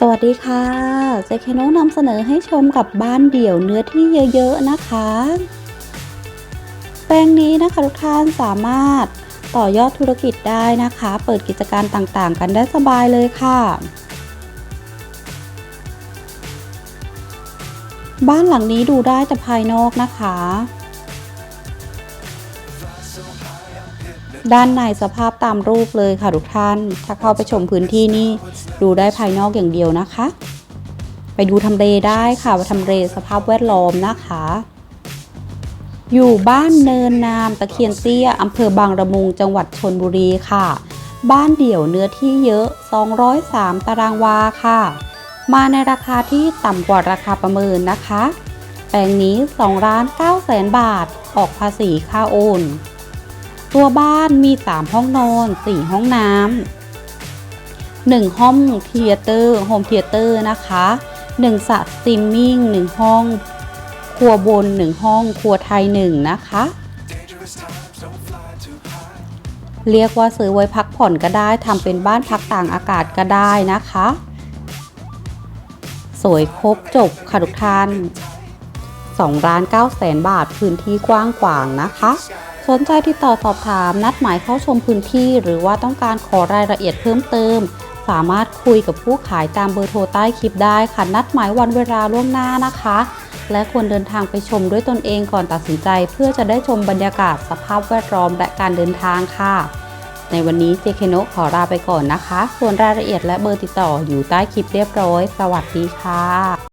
สวัสดีค่ะเจคโนนำเสนอให้ชมกับบ้านเดี่ยวเนื้อที่เยอะๆนะคะ แปลงนี้นะคะทุกท่านสามารถต่อยอดธุรกิจได้นะคะ เปิดกิจการต่างๆ กันได้สบายเลยค่ะ บ้านหลังนี้ดูได้แต่ภายนอกนะคะ ด้านในสภาพตามรูปเลยค่ะทุกท่าน ถ้าเข้าไปชมพื้นที่นี่ดูได้ภายนอกอย่างเดียวนะคะ ไปดูทำเลได้ค่ะว่าทำเลสภาพแวดล้อมนะคะ อยู่บ้านเนินนามตะเคียนเตี้ยอำเภอบางระมุงจังหวัดชนบุรีค่ะ บ้านเดี่ยวเนื้อที่เยอะ 203 ตารางวาค่ะ มาในราคาที่ต่ำกว่าราคาประเมินนะคะ แปลงนี้2ล้าน9แสนบาท ออกภาษีค่าโอน ตัวบ้านมี 3 ห้องนอน 4 ห้องน้ำ1ห้องเทียเตอร์โฮมเทียเตอร์นะคะ1สระสตรีมมิ่ง1ห้อง ครัวบน 1 ห้อง ครัวไทย 1 นะคะ เรียกว่าซื้อไว้พักผ่อนก็ได้ทำเป็นบ้านพักต่างอากาศก็ได้นะคะ สวยครบจบค่ะทุกท่าน2ล้าน9แสนบาทพื้นที่กว้างขวางนะคะ สนใจติดต่อสอบถามนัดหมายเข้าชมพื้นที่ หรือว่าต้องการขอรายละเอียดเพิ่มเติม สามารถคุยกับผู้ขายตามเบอร์โทรใต้คลิปได้ค่ะนัดหมายวันเวลาล่วงหน้านะคะ และควรเดินทางไปชมด้วยตนเองก่อนตัดสินใจ เพื่อจะได้ชมบรรยากาศสภาพแวดล้อมและการเดินทางค่ะ ในวันนี้เจเคโนขอลาไปก่อนนะคะ ส่วนรายละเอียดและเบอร์ติดต่ออยู่ใต้คลิปเรียบร้อย สวัสดีค่ะ